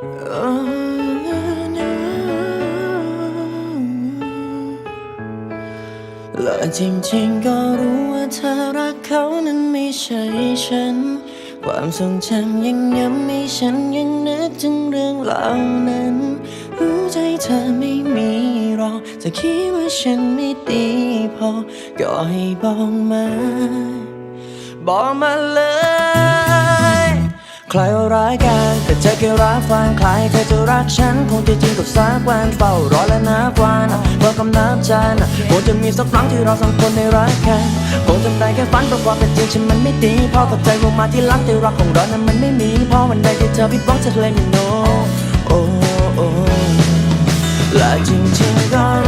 และจริงๆก็รู้ว่าเธอรักเขานั้นไม่ใช่ฉัน ความทรงจำยังย้ำให้ฉันยังนึกถึงเรื่องเหล่านั้น รู้ใจเธอไม่มีหรอกจะคิดว่าฉันไม่ดีพอ ก็ให้บอกมา บอกมาเลย ใครว่าร้ายกันแต่เธอแค่รักฟังใครใครจะรักฉัน คงจะจริงกับสักวันเฝ้ารอและนับวันรอกำนับจันคงจะมีสักครั้งที่เราสองคนได้รักกันคงจำได้แค่ฝันเพราะความเป็นจริงฉันมันไม่ดีพอกับใจลงมาที่หลังแต่รักของเรานั้นมันไม่มีพอวันใดที่เธอผิดหวังจะเลยไม่โนโอ้โอ้และจริงๆก็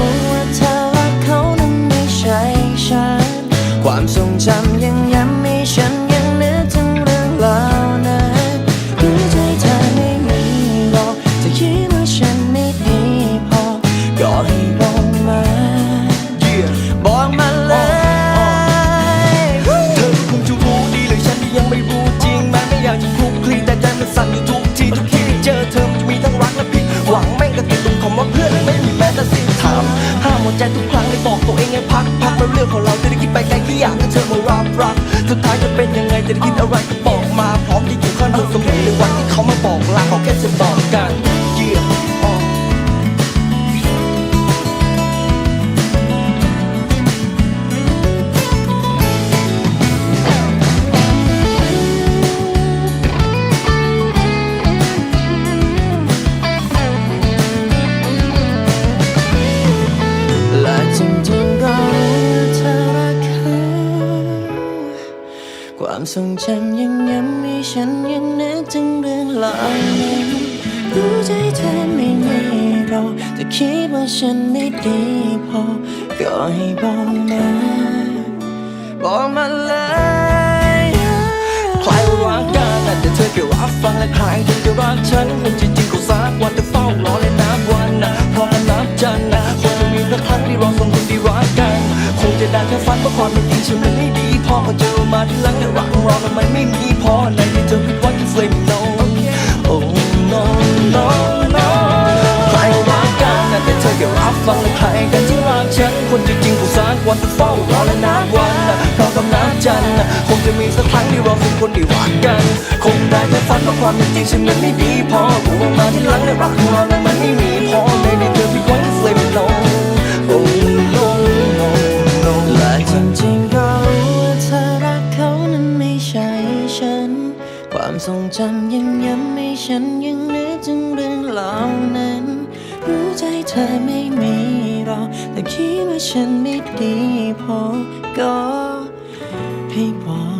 บอกมา บอกมาเลยเธอก็คงจะรู้ดีเลยฉันยังไม่รู้จริงแม้ไม่อยากจะคลุกคลีแต่ใจมันสั่นอยู่ทุกทีทุกทีที่เจอเธอมันจะมีทั้งรักและผิดหวังแม่งก็ติดตรงคำว่าเพื่อนไม่มีแม้แต่สิ่งถามห้ามหมดใจทุกครั้งเลยบอกตัวเองให้พักพักแล้วเรื่องของเราจะได้คิดไปไกลแค่อยากให้เธอมารับรักสุดท้ายจะเป็นยังไงจะได้คิดอะไรก็บอกมาพร้อมที่อยู่ข้างเธอเสมอในวันที่เขามาบอกลาขอแค่จะบอกกัน ความทรงจำยังย้ำให้ฉันยังนึกถึงเรื่องเหล่านั้นรู้ใจเธอไม่มีหรอกแต่คิดว่าฉันไม่ดีพอ ก็ให้บอกมาบอกมาเลยใครวารักกันแต่เธอแค่รับฟังและใครถึงจะรักฉันมันจริงๆก็สักวันจะเฝ้ารอและ วันจะเฝ้ารอและนานวันเพราะกับนับจันทร์คงจะมีสักครั้งที่เราสองคนได้รักกัน คงได้แค่ฝันเพราะความเป็นจริงฉันมันไม่ดีพอกูมาที่หลังและรักของเรา ทรงจำยังย้ำให้ฉันยังนึกถึงเรื่องเหล่านั้น รู้ใจเธอไม่มีหรอกแต่คิดว่าฉันไม่ดีพอก็ให้บอก